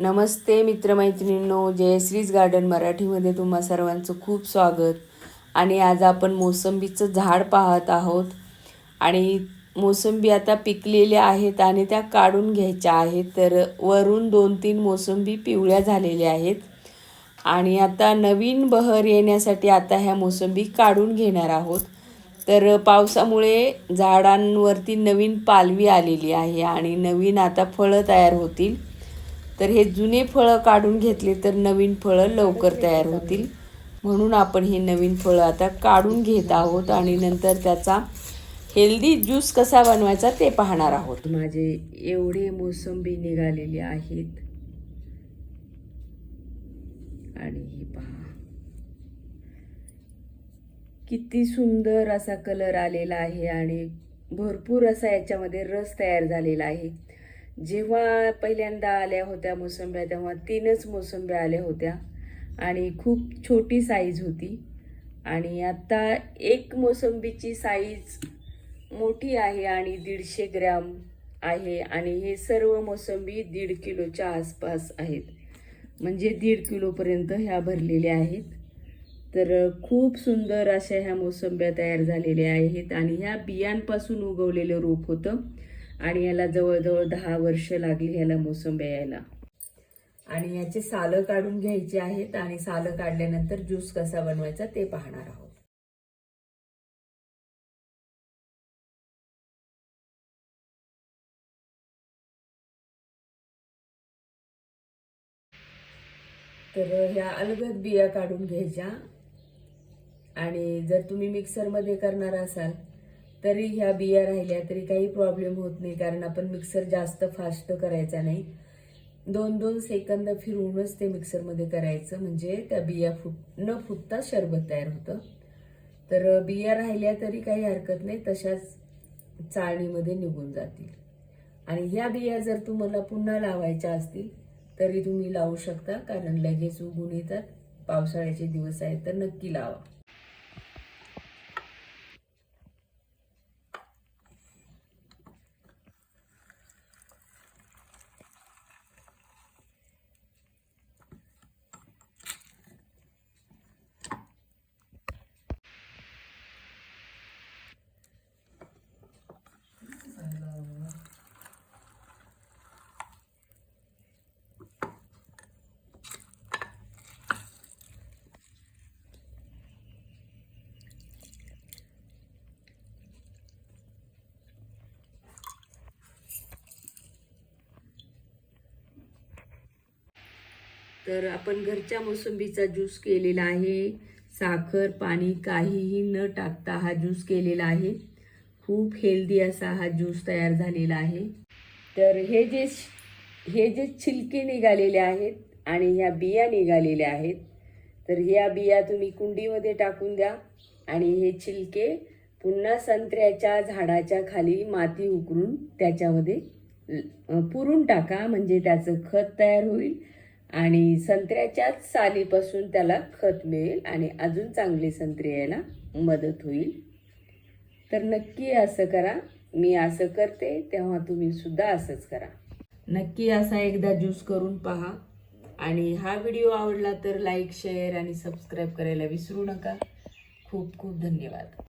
नमस्ते मित्रमैत्रिणींनो जयश्रीज garden मराठीमध्ये तुम्हा सर्वांचं खूप स्वागत. आणि आज आपण मोसंबीचं झाड पाहत आहोत. आणि मोसंबी आता पिकलेल्या आहेत आणि त्या काढून घ्यायच्या आहेत. तर वरून दोन तीन मोसंबी पिवळ्या झालेल्या आहेत. आणि आता नवीन बहर येण्यासाठी आता ह्या मोसंबी काढून घेणार आहोत. तर पावसामुळे झाडांवरती नवीन पालवी आलेली आहे आणि नवीन आता फळं तयार होतील. तर हे जुने फळं काढून घेतले तर नवीन फळं लवकर तयार होतील. म्हणून आपण हे नवीन फळं आता काढून घेत आहोत आणि नंतर त्याचा हेल्दी ज्यूस कसा बनवायचा ते पाहणार आहोत. माझे एवढे मोसंबी निघालेले आहेत. आणि हे पहा. किती सुंदर असा कलर आलेला आहे आणि भरपूर असा याच्यामध्ये रस तयार झालेला आहे. जेव्हा पहिल्यांदा आल्या होत्या मोसंब्या तेव्हा तीनच मोसंब्या आल्या होत्या आणि खूप छोटी साईज होती. आणि आत्ता एक मोसंबीची साईज मोठी आहे आणि दीडशे ग्रॅम आहे आणि हे सर्व मोसंबी दीड किलोच्या आसपास आहेत. म्हणजे दीड किलोपर्यंत ह्या भरलेल्या आहेत. तर खूप सुंदर अशा ह्या मोसंब्या तयार झालेल्या आहेत आणि ह्या बियांपासून उगवलेलं रोप होतं आणि याला जवळजवळ दहा वर्ष लागली ह्याला मोसंब्या यायला. आणि याचे सालं काढून घ्यायचे आहेत आणि सालं काढल्यानंतर ज्यूस कसा बनवायचा ते पाहणार आहोत. तर ह्या अलगद बिया काढून घ्यायच्या. आणि जर तुम्ही मिक्सरमध्ये करणार असाल तरी ह्या बिया राहिल्या तरी काही प्रॉब्लेम होत नाही कारण आपण मिक्सर जास्त फास्ट करायचा नाही. दोन दोन सेकंद फिरवूनच ते मिक्सरमध्ये करायचं म्हणजे त्या बिया फुट न फुटता शरबत तयार होतं. तर बिया राहिल्या तरी काही हरकत नाही तशाच चाळणीमध्ये निघून जातील. आणि ह्या बिया जर तुम्हाला पुन्हा लावायच्या असतील तरी तुम्ही लावू शकता कारण लगेच उगून येतात. पावसाळ्याचे दिवस आहेत तर नक्की लावा. तर आपण घरच्या मोसंबीचा ज्यूस केलेला आहे. साखर पाणी काहीही न टाकता हा ज्यूस केलेला आहे. खूप हेल्दी असा हा ज्यूस तयार झालेला आहे. तर हे जे हे जे छिलके निघालेले आहेत आणि ह्या बिया निघालेल्या आहेत. तर ह्या बिया तुम्ही कुंडीमध्ये टाकून द्या आणि हे छिलके पुन्हा संत्र्याच्या झाडाच्या खाली माती उकरून त्याच्यामध्ये पुरून टाका. म्हणजे त्याचं खत तयार होईल. आणि संत्र्याच्याच सालीपासून त्याला खत मिळेल आणि अजून चांगले संत्रे यायला मदत होईल. तर नक्की असं करा. मी असं करते तेव्हा तुम्ही सुद्धा असंच करा. नक्की असा एकदा ज्यूस करून पहा. आणि हा व्हिडिओ आवडला तर लाईक शेअर आणि सबस्क्राईब करायला विसरू नका. खूप खूप धन्यवाद.